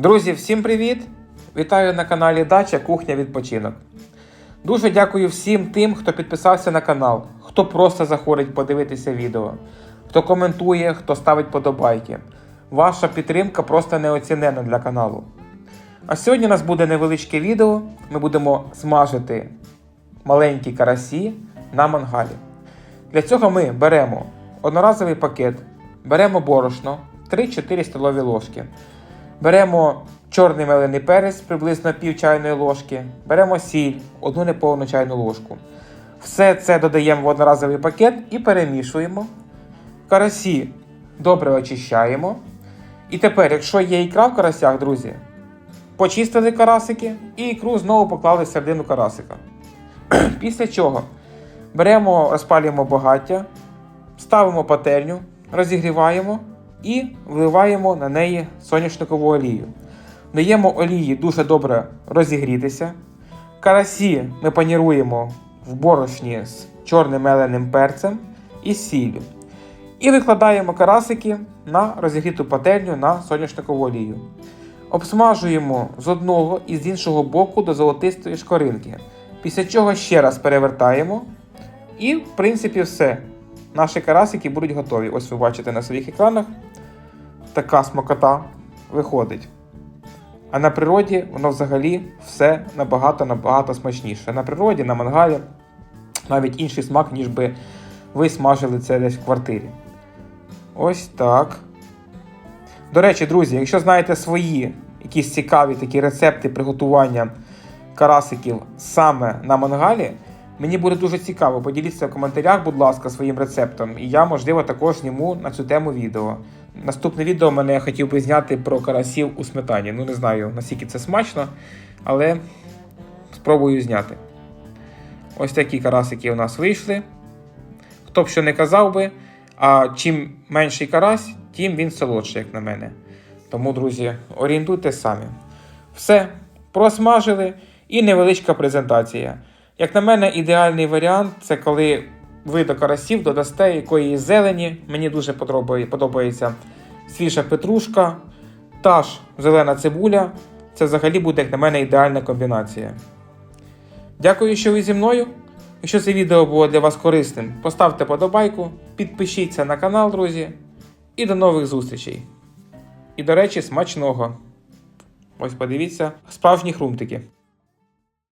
Друзі, всім привіт! Вітаю на каналі Дача Кухня Відпочинок. Дуже дякую всім тим, хто підписався на канал, хто просто заходить подивитися відео, хто коментує, хто ставить подобайки. Ваша підтримка просто неоцінена для каналу. А сьогодні у нас буде невеличке відео. Ми будемо смажити маленькі карасі на мангалі. Для цього ми беремо одноразовий пакет, беремо борошно 3-4 столові ложки. Беремо чорний мелений перець, приблизно пів чайної ложки. Беремо сіль, одну неповну чайну ложку. Все це додаємо в одноразовий пакет і перемішуємо. Карасі добре очищаємо. І тепер, якщо є ікра в карасях, друзі, почистили карасики і ікру знову поклали в середину карасика. Після чого беремо, розпалюємо багаття, ставимо пательню, розігріваємо і вливаємо на неї соняшникову олію. Даємо олії дуже добре розігрітися. Карасі ми паніруємо в борошні з чорним меленим перцем і сіллю. І викладаємо карасики на розігріту пательню на соняшникову олію. Обсмажуємо з одного і з іншого боку до золотистої шкоринки. Після чого ще раз перевертаємо. І, в принципі, все. Наші карасики будуть готові. Ось ви бачите на своїх екранах. Така смакота виходить. А на природі воно взагалі все набагато-набагато смачніше. На природі, на мангалі навіть інший смак, ніж би ви смажили це десь в квартирі. Ось так. До речі, друзі, якщо знаєте свої якісь цікаві такі рецепти приготування карасиків саме на мангалі, мені буде дуже цікаво. Поділіться в коментарях, будь ласка, своїм рецептом. І я, можливо, також зніму на цю тему відео. Наступне відео мене я хотів би зняти про карасів у сметані. Ну, не знаю, наскільки це смачно, але спробую зняти. Ось такі карасики у нас вийшли. Хто б що не казав би, а чим менший карась, тим він солодший, як на мене. Тому, друзі, орієнтуйте самі. Все, просмажили і невеличка презентація. Як на мене, ідеальний варіант це коли ви карасів додасте якоїсь зелені. Мені дуже подобається свіжа петрушка, та ж зелена цибуля. Це взагалі буде, як на мене, ідеальна комбінація. Дякую, що ви зі мною. Якщо це відео було для вас корисним, поставте подобайку, підпишіться на канал, друзі. І до нових зустрічей. І, до речі, смачного. Ось подивіться, справжні хрумтики.